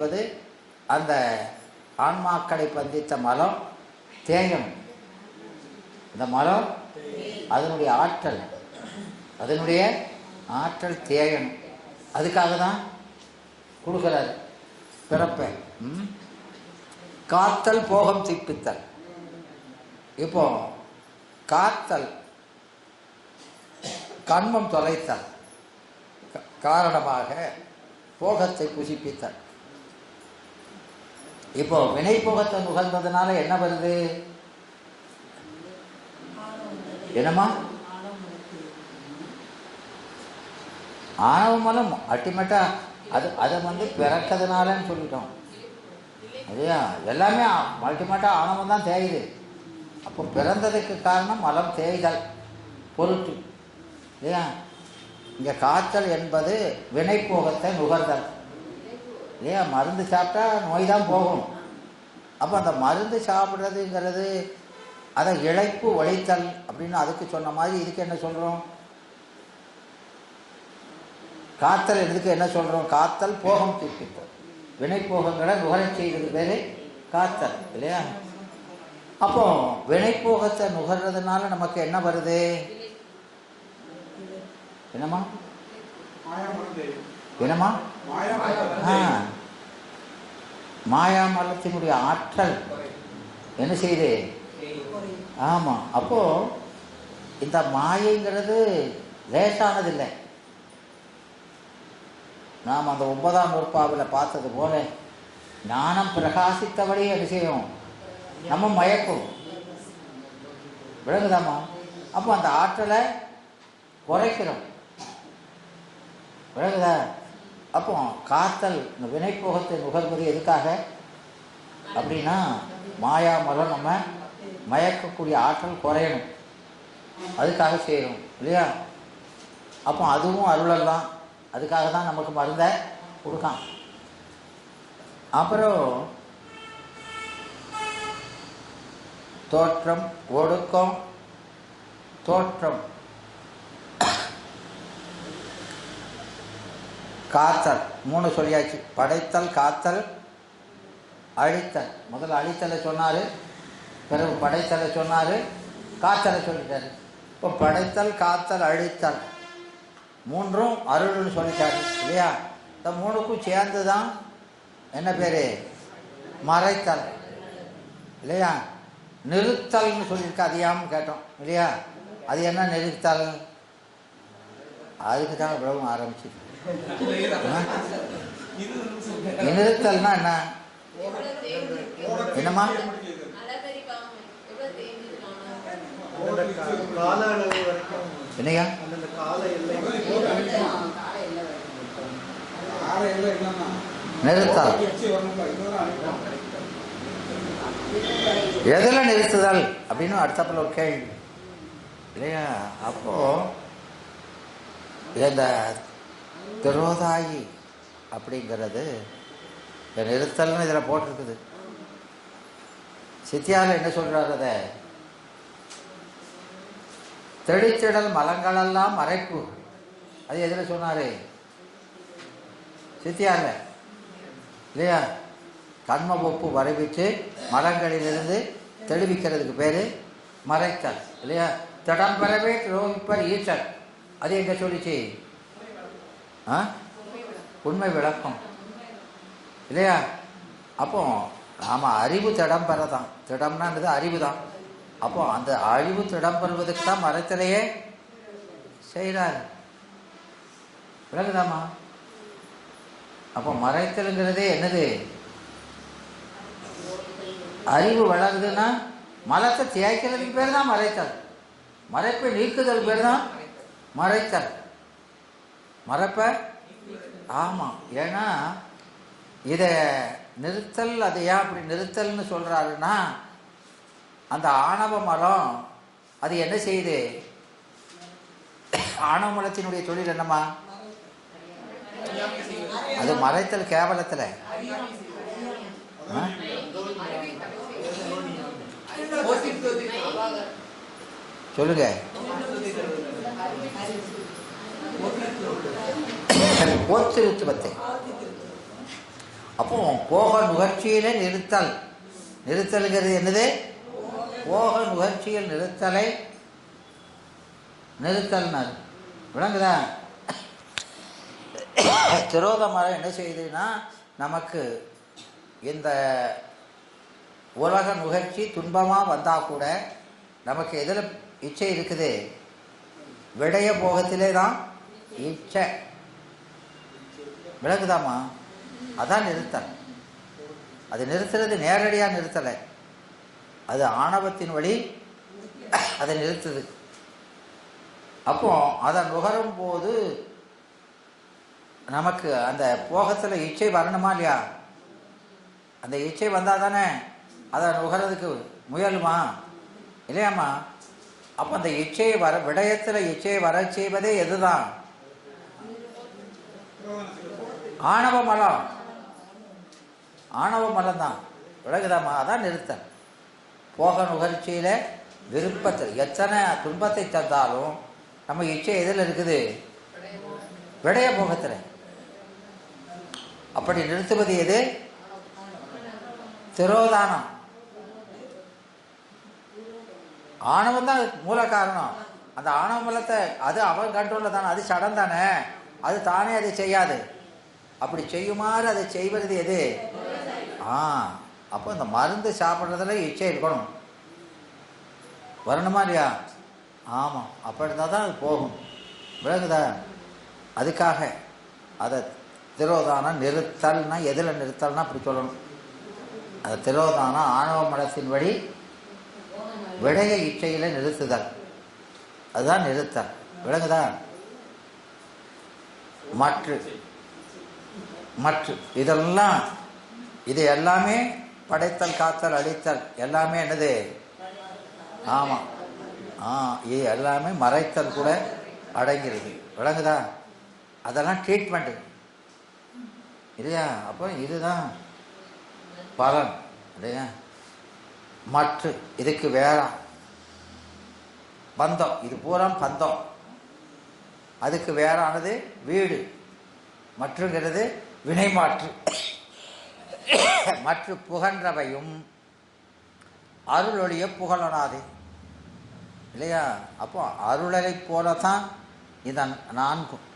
என்பது அந்த ஆன்மாக்களை பந்தித்த மலம் தேயம். இந்த மலம் அதனுடைய ஆற்றல். அதனுடைய ஆற்றல் தேயணும் அதுக்காக தான் கொடுக்குறாரு. பிறப்பை. காத்தல் போகம் சிப்பித்தல் இப்போ காத்தல் கண்மம் தொலைத்தல். காரணமாக போகத்தை புசிப்பித்தல். இப்போ வினை போகத்தை நுகர்ந்ததுனால என்ன வருது? என்னம்மா? ஆணவ மலம் அல்டிமேட்டா அது அதை வந்து பிறக்கிறதுனாலன்னு சொல்லிட்டோம். இல்லையா? எல்லாமே அல்டிமேட்டா ஆணவம் தான் தேயுது. அப்போ பிறந்ததுக்கு காரணம் மலம் தேய்தல் பொருட்டு. இல்லையா? இங்கே காய்ச்சல் என்பது வினைப்போகத்தை நுகர்தல். இல்லையா? மருந்து சாப்பிட்டா நோய் தான் போகும். அப்போ அந்த மருந்து சாப்பிட்றதுங்கிறது அதை இழைப்பு ஒழித்தல் அப்படின்னு அதுக்கு சொன்ன மாதிரி இதுக்கு என்ன சொல்கிறோம் காத்தல் இதுக்கு என்ன சொல்கிறோம் காத்தல் போகம் தீர்ப்பித்தல் வினைப்போகங்களை நுகரச் செய்வது பேர் காத்தல் இல்லையா? அப்போ வினைப்போகத்தை நுகர்றதுனால நமக்கு என்ன வருது? என்னம்மா? என்னம்மா? மாயா மலத்தினுடைய ஆற்றல். என்ன செய்யுது? ஆமாம் அப்போ இந்த மாயைங்கிறது லேசானதில்லை. நாம் அந்த ஒன்பதாம் நூற்பாவில் பார்த்தது போல ஞானம் பிரகாசித்தபடியே விஷயம் செய்யும்? நம்ம மயக்கும். விளங்குதாமா அப்போ அந்த ஆற்றலை குறைக்கிறோம். விளங்குதா? அப்போ காத்தல் இந்த வினைப்போகத்தை நுகர்வது எதுக்காக? அப்படின்னா மாயா மரம் நம்ம மயக்கக்கூடிய ஆற்றல் குறையணும். அதுக்காக செய்யணும் இல்லையா? அப்போ அதுவும் அருளெல்லாம் அதுக்காக தான் நமக்கு மருந்தை கொடுக்கான். அப்புறம் தோற்றம் ஒடுக்கம் தோற்றம். காத்தல். மூணு சொல்லியாச்சு. படைத்தல் காத்தல் அழித்தல். முதல்ல அழித்தலை சொன்னார் பிறகு படைத்தலை சொன்னார் காத்தலை சொல்லிட்டார். இப்போ படைத்தல் காத்தல் அழித்தல் மூன்றும் அருள்னு சொல்லிட்டார் இல்லையா? இந்த மூணுக்கும் சேர்ந்து தான் என்ன பேர்? மறைத்தல் இல்லையா? நிறுத்தல்னு சொல்லியிருக்க. அதிகாமல் கேட்டோம் இல்லையா? அது என்ன நிறுத்தல்? அதுக்கு தான் இவ்வளவு ஆரம்பிச்சிருக்கு. நிறுத்தல்னா என்ன? என்னம்மா? என்னையா நிறுத்தல் எதில் நிறுத்துதல் அப்படின்னு அடுத்தப்பில் ஒரு கேள்வி. இல்லையா? அப்போ இந்த திரோதாயி அப்படிங்கிறது இந்த நிறுத்தல்னு இதில் போட்டிருக்குது. சித்தியாவில் என்ன சொல்கிறாரத அதை? தெளித்திடல் மலங்களெல்லாம் மறைப்பு. அது எதில் சொன்னாரு? சித்தியாவில் இல்லையா? கண்ம ஒப்பு வரைவிச்சு மரங்களிலிருந்து தெளிவிக்கிறதுக்கு பேர் மறைத்தல். இல்லையா? திடம்பெறவே ரோகிப்பர் ஈச்சல் அது எங்கே சொல்லிச்சு? உண்மை விளக்கம். இல்லையா? அப்போ ஆமாம் அறிவு திடம் பெறதான் திடம்னான்றது அறிவு தான் அப்போ அந்த அறிவு திடம் பெறுவதற்கு தான் மறைத்தலையே செய்கிறார். விளக்குதாமா அப்போ மறைத்தலுங்கிறதே என்னது? அறிவு வளருதுன்னா மலத்தை தேய்க்கிறதுக்கு பேர் தான் மறைத்தல். மறைப்பை நீக்குதல் பேர் தான் மறைத்தல். மறப்ப? ஆமாம் ஏன்னா இதை நிறுத்தல் அதை ஏன் அப்படி நிறுத்தல்னு சொல்கிறாருன்னா அந்த ஆணவ மரம் அது என்ன செய்யுது? ஆணவ மரத்தினுடைய தொழில் என்னம்மா? அது மறைத்தல் கேவலத்தில். சொல்லுங்க. போத்திருத்துவத்தை அப்போ போக நுகர்ச்சியில நிறுத்தல். நிறுத்தல்கிறது என்னது? போக நுகர்ச்சியில் நிறுத்தலை. நிறுத்தல்னாரு. விளங்குதா? திரோத மரம் என்ன செய்யுதுன்னா நமக்கு இந்த உலக நுகர்ச்சி துன்பமாக வந்தால் கூட நமக்கு எதில் இச்சை இருக்குது. விடைய போகத்திலே தான் இச்சை. விளக்குதாம்மா அதான் நிறுத்தல். அது நிறுத்துறது நேரடியாக நிறுத்தலை. அது ஆணவத்தின் வழி அதை நிறுத்துது. அப்போ அதை நுகரும் போது நமக்கு அந்த போகத்தில் இச்சை வரணுமா இல்லையா? அந்த இச்சை வந்தால் தானே அதை நுகரதுக்கு முயலுமா? இல்லையாம்மா? அப்போ அந்த இச்சையை வர விடயத்தில் இச்சையை வர செய்வதே எதுதான்? ஆணவ மலம். ஆணவ மலம் தான் விலகுதாம்மா அதான் நிறுத்தல் போக நுகர்ச்சியில் விருப்பத்தில் எத்தனை துன்பத்தை தந்தாலும் நம்ம இச்சை எதில் இருக்குது. விடைய போகத்தில். அப்படி நிறுத்துவது எது? திரோதானம். ஆணவம் தான் மூல காரணம். அந்த ஆணவ மலத்தை அது அவன் கண்ட்ரோலில் தானே அது சடம் தானே அது தானே அதை செய்யாது. அப்படி செய்யுமாறு அதை செய்வது எது? ஆ அப்போ இந்த மருந்து சாப்பிட்றதுல இச்சை இருக்கணும். வரணுமா இல்லையா? ஆமாம் அப்படி இருந்தால் தான் அது போகும். விளங்குதா? அதுக்காக அதை திரோதான நிறுத்தல்னா எதில் நிறுத்தல்னா அப்படி சொல்லணும். அந்த திரோதான ஆணவ மனத்தின் வழி விடைய இச்சையில் நிறுத்துதல். அதுதான் நிறுத்தல். விளங்குதா? மற்ற மற்ற இதெல்லாம் இது எல்லாமே படைத்தல் காத்தல் அழித்தல் எல்லாமே என்னது? ஆமாம் ஆ இது எல்லாமே மறைத்தல் கூட அடங்கிறது. விளங்குதா? அதெல்லாம் ட்ரீட்மெண்ட்டு இல்லையா? அப்போ இதுதான் பலன். இல்லையா? மற்ற இதுக்கு வேற. பந்தம். இது பூரா பந்தம். அதுக்கு வேறானது வீடு. மற்றுங்கிறது வினைமாற்று. மற்ற புகன்றவையும் அருளொழிய புகழனாதே. இல்லையா? அப்போ அருளலை போல தான் இதன் நான்கும்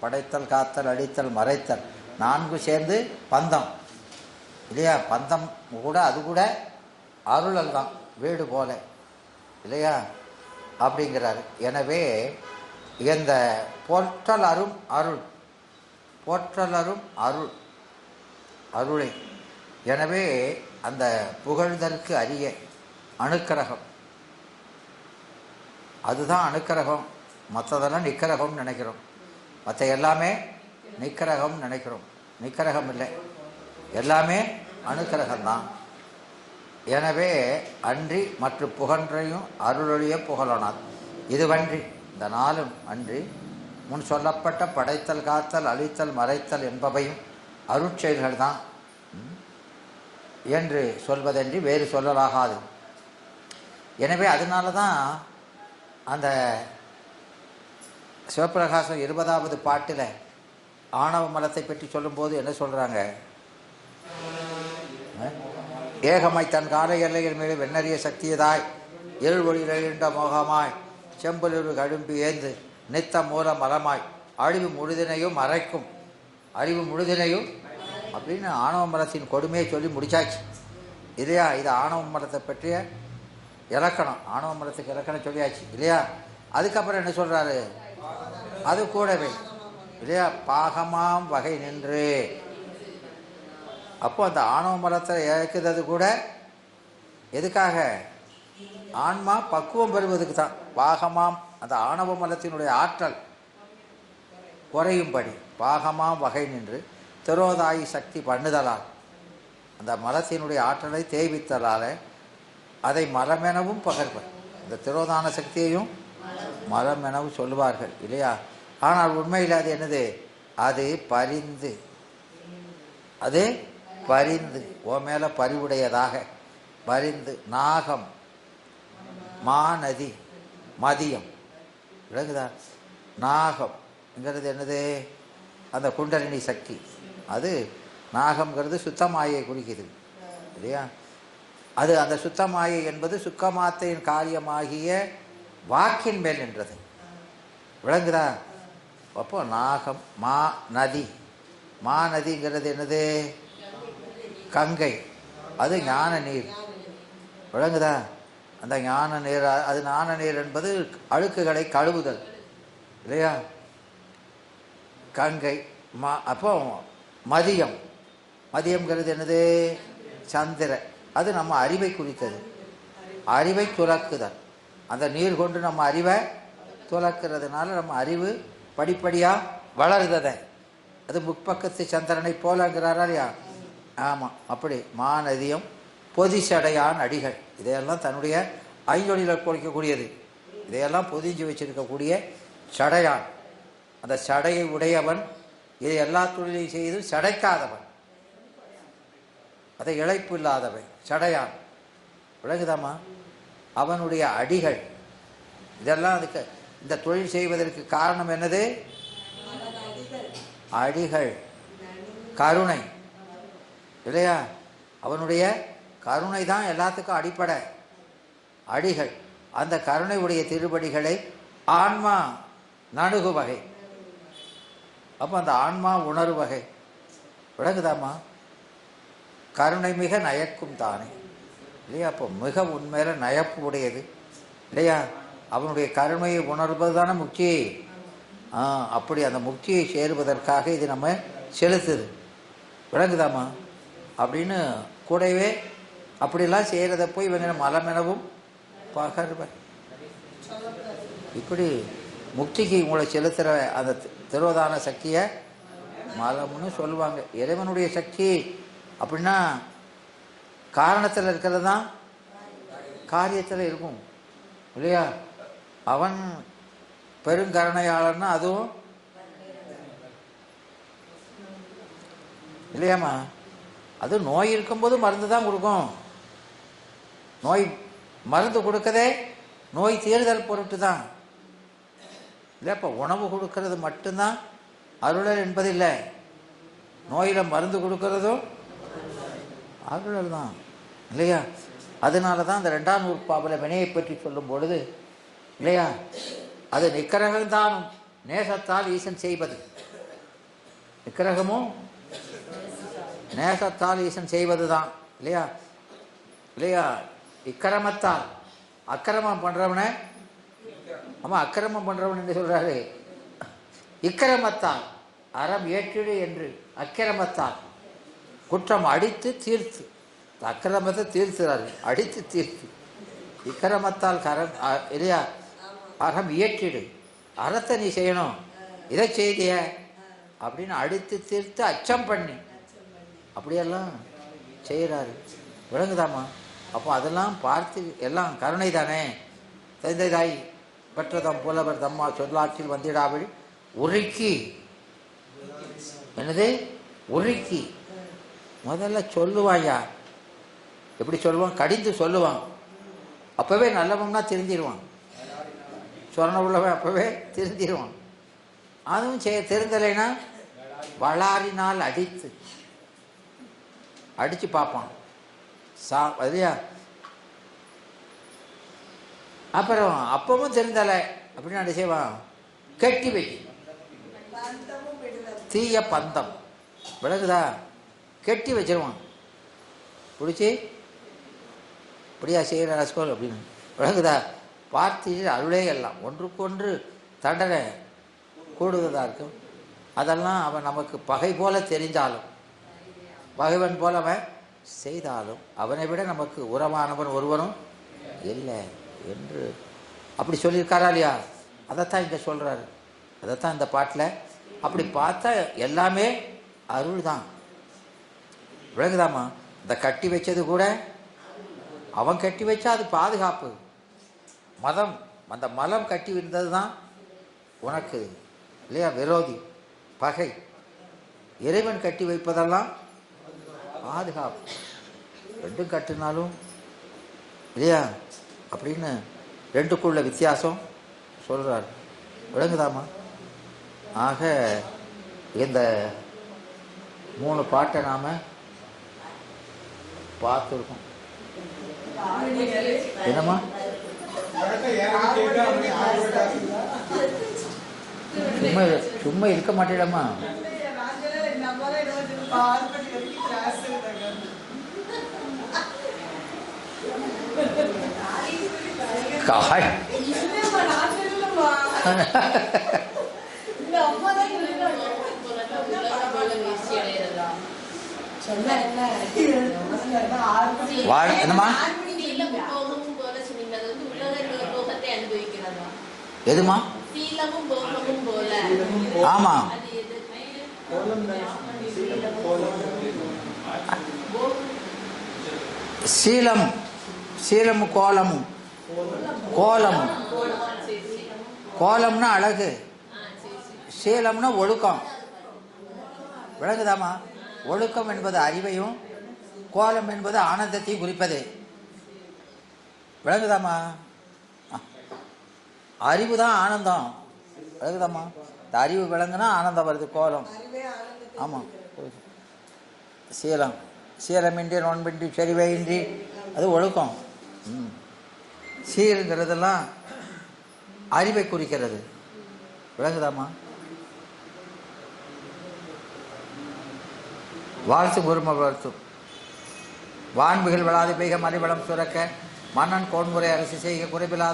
படைத்தல் காத்தல் அடித்தல் மறைத்தல். நான்கு சேர்ந்து பந்தம். இல்லையா? பந்தம் கூட அது கூட அருளல் தான் வீடு போல. இல்லையா? அப்படிங்கிறாரு. எனவே இந்த போற்றல் அரும் அருள். போற்றல் அரும் அருள். அருளை. எனவே அந்த புகழ்தற்கு அரிய அணுக்கரகம். அதுதான் அணுக்கரகம். மற்றதெல்லாம் நிக்கரகம்னு நினைக்கிறோம். மற்ற எல்லாமே நிக்கரகம் நினைக்கிறோம். நிக்கரகம் இல்லை. எல்லாமே அணுக்கரகம்தான். எனவே அன்றி மற்ற புகன்றையும் அருளொழிய புகழனார். இதுவன்றி இந்த நாளும் அன்றி முன் சொல்லப்பட்ட படைத்தல் காத்தல் அழித்தல் மறைத்தல் என்பவையும் அருட்செயல்கள் தான். என்று சொல்வதன்றி வேறு சொல்லலாகாது. எனவே அதனால தான் அந்த சிவபிரகாசம் இருபதாவது பாட்டில் ஆணவ மலத்தை பற்றி சொல்லும்போது என்ன சொல்கிறாங்க ஏகமாய் தன் கால எல்லைகள் மீது வெண்ணறிய சக்தியதாய் இருள் ஒளியிலிருண்ட மோகமாய் செம்பலுரு கழும்பு ஏந்து நித்த மூல மரமாய் அழிவு முழுதினையும் மறைக்கும். அழிவு முழுதினையும் அப்படின்னு ஆணவ மரத்தின் கொடுமையை சொல்லி முடிச்சாச்சு. இல்லையா? இது ஆணவ மரத்தை பற்றிய இலக்கணம். ஆணவ மரத்துக்கு இலக்கணம் சொல்லியாச்சு. இல்லையா? அதுக்கப்புறம் என்ன சொல்கிறாரு அது கூடவே. இல்லையா? பாகமாம் வகை நின்று. அப்போ அந்த ஆணவ மரத்தை இழக்கிறது கூட எதுக்காக? ஆன்மா பக்குவம் பெறுவதுக்கு தான். பாகமாம் அந்த ஆணவ மலத்தினுடைய ஆற்றல். குறையும்படி பாகமாம் வகை நின்று திரோதாயி சக்தி பண்ணுதலால் அந்த மலத்தினுடைய ஆற்றலை தேய்வித்தலால் அதை மலமெனவும் பகர்வர். இந்த திரோதான சக்தியையும் மலமெனவும் சொல்லுவார்கள் இல்லையா? ஆனால் உண்மையில் அது என்னது? அது பரிந்து. அது பரிந்து. ஓ மேல பரிவுடையதாக. பரிந்து நாகம். மாநதி மதியம். விளங்குதா நாகம்ங்கிறது என்னது? அந்த குண்டலினி சக்தி. அது நாகம்ங்கிறது சுத்தமாயை குறிக்குது. இல்லையா? அது அந்த சுத்தமாயை என்பது சுக்கமாத்தையின் காரியமாகிய வாக்கின் மேல் நின்றது. விளங்குதா? அப்போ நாகம் மா நதி. மா நதிங்கிறது என்னது? கங்கை. அது ஞான நீர் விளங்குதா? அந்த ஞான நீர் அது ஞான நீர் என்பது அழுக்குகளை கழுவுதல். இல்லையா? கங்கை மா அப்போ மதியம். மதியம்ங்கிறது என்னது? சந்திர. அது நம்ம அறிவை குறித்தது. அறிவை துறக்குதல். அந்த நீர் கொண்டு நம்ம அறிவை துறக்கிறதுனால நம்ம அறிவு படிப்படியாக வளருததை. அது முற்பக்கத்து சந்திரனை போலங்கிறாரா இல்லையா? ஆமாம் அப்படி. மாநதியம் பொதிசடையான் அடிகள். இதையெல்லாம் தன்னுடைய ஐந்தொழியில் கொடுக்கக்கூடியது இதையெல்லாம் பொதிஞ்சு வச்சிருக்கக்கூடிய சடையான். அந்த சடையை உடையவன் இதை எல்லா தொழிலையும் செய்து சடைக்காதவன். அதை இழைப்பு இல்லாதவன் சடையான். விளங்குதாமா அவனுடைய அடிகள். இதெல்லாம் அதுக்கு இந்த தொழில் செய்வதற்கு காரணம் என்னது? அடிகள். கருணை. இல்லையா? அவனுடைய கருணை தான் எல்லாத்துக்கும் அடிப்படை. அடிகள். அந்த கருணை உடைய ஆன்மா நணுகு வகை அப்போ அந்த ஆன்மா உணர்வு வகை விளங்குதாம்மா கருணை மிக நயக்கும் தானே. இல்லையா? அப்போ மிக உண்மையில நயப்பு உடையது. இல்லையா? அவனுடைய கருணையை உணர்வது தானே முக்தி. ஆ அப்படி அந்த முக்தியை சேருவதற்காக இது நம்ம செலுத்துது. விளங்குதாம்மா அப்படின்னு கூடவே அப்படிலாம் செய்கிறத போய் இவங்க மலமெனவும் பகர்வர். இப்படி முக்திக்கு உங்களை செலுத்துகிற அந்த திருவதான சக்தியை மலம்னு சொல்லுவாங்க. இறைவனுடைய சக்தி அப்படின்னா காரணத்தில் இருக்கிறது தான் காரியத்தில் இருக்கும். இல்லையா? அவன் பெருங்கருணையாளர்னா அதுவும் இல்லையாம்மா? அது நோய் இருக்கும்போது மருந்து தான் கொடுக்கும். நோய் மருந்து கொடுக்கதே நோய் தீர்தல் பொருட்டு தான் இல்லை இப்போ உணவு கொடுக்கறது மட்டும்தான் அருளல் என்பதில்லை. நோயில் மருந்து கொடுக்கறதும் அருளல் தான் இல்லையா? அதனால தான் அந்த ரெண்டாம் நூற்பாவில் வினையை பற்றி சொல்லும் பொழுது இல்லையா? அது நிக்கரகம்தான் நேசத்தால் ஈசன் செய்வது. நிக்கரகமும் நேசத்தால் ஈசன் செய்வது தான் இல்லையா? இல்லையா? இக்கிரமத்தால் அக்கிரமம் பண்ணுறவனை ஆமாம் அக்கிரமம் பண்ணுறவன் என்று சொல்கிறாரு இக்கிரமத்தால் அறம் ஏற்றிடு என்று. அக்கிரமத்தால் குற்றம் அடித்து தீர்த்து. அக்கிரமத்தை தீர்த்துறாரு அடித்து தீர்த்து. இக்கிரமத்தால் கரம் இல்லையா? அறம் இயற்றிடு அறத்தை நீ செய்யணும். இதை செய்திய. அப்படின்னு அடித்து தீர்த்து அச்சம் பண்ணி. அப்படியெல்லாம் செய்கிறாரு. விளங்குதாம்மா? அப்போ அதெல்லாம் பார்த்து எல்லாம் கருணை தானே தந்தை பெற்றதம் புலவர் தம்மா சொல்லாற்றில் வந்திடாவில் உருக்கி. என்னது? உருக்கி. முதல்ல சொல்லுவாயா எப்படி சொல்லுவான்? கடிந்து சொல்லுவான். அப்போவே நல்லவன்னா திருந்திடுவான். சொரண உள்ளவன் அப்போவே திருந்திடுவான். அதுவும் செய்ய திருந்தலைன்னா வளாரினால் அடித்து அடித்து பார்ப்பான். சாதியா அப்புறம் அப்பவும் திருந்தலை அப்படின்னு என்ன செய்வான் கட்டி வை தீய பந்தம். விளங்குதா கெட்டி வச்சிருவான். பிடிச்சி? இப்படியா செய்கிற ரசகோல் அப்படின்னு. விளங்குதா பார்த்து அருளே எல்லாம். ஒன்றுக்கொன்று தண்டனை கூடுதலாக இருக்கும். அதெல்லாம் அவன் நமக்கு பகை போல தெரிஞ்சாலும். பகைவன் போல அவன் செய்தாலும் அவனை விட நமக்கு உறவானவன் ஒருவனும் இல்லை என்று அப்படி சொல்லியிருக்காரா இல்லையா? அதைத்தான் இங்கே சொல்கிறாரு அதைத்தான் இந்த பாட்டில் அப்படி பார்த்தா எல்லாமே அருள் தான் விளங்குதாமா இந்த கட்டி வச்சது கூட அவன் கட்டி வச்சா அது பாதுகாப்பு. மதம் அந்த மலம் கட்டி இருந்தது தான் உனக்கு இல்லையா? விரோதி பகை. இறைவன் கட்டி வைப்பதெல்லாம் பாதுகாப்பு. ரெண்டும் கட்டினாலும் இல்லையா? அப்படின்னு ரெண்டுக்குள்ள வித்தியாசம் சொல்கிறார் விளங்குதாம்மா ஆக இந்த மூணு பாட்டை நாம் பார்த்துருக்கோம். என்னம்மா? சும்மா சும்மா இருக்க மாட்டேடம்மா. காய் வாழ் எதுமா ஆமா அது எது கோலம் தானே கோலம் சீலம் சீலம் கோலம். கோலம். கோலம்னா அழகு. சீலம்னா ஒழுக்கம். விளங்குதாமா ஒழுக்கம் என்பது அறிவையும் கோலம் என்பது ஆனந்தத்தையும் குறிப்பது. விளங்குதாமா அறிவு தான் ஆனந்தம். விளங்குதாமா இந்த அறிவு விளங்குனா ஆனந்தம் வருது கோலம். ஆமாம் சீலம். சீரமின்றி நோன்பின்றி செறிவையின்றி அது ஒழுக்கம். சீருங்கிறதெல்லாம் அறிவை குறிக்கிறது. விளங்குதாமா வாழ்த்து குரும வாழ்த்தும் வான்புகள் விழாது பெய்க மறிவளம் சுரக்க மன்னன் கோன்முறை அரசு செய்க குறைவில்லாத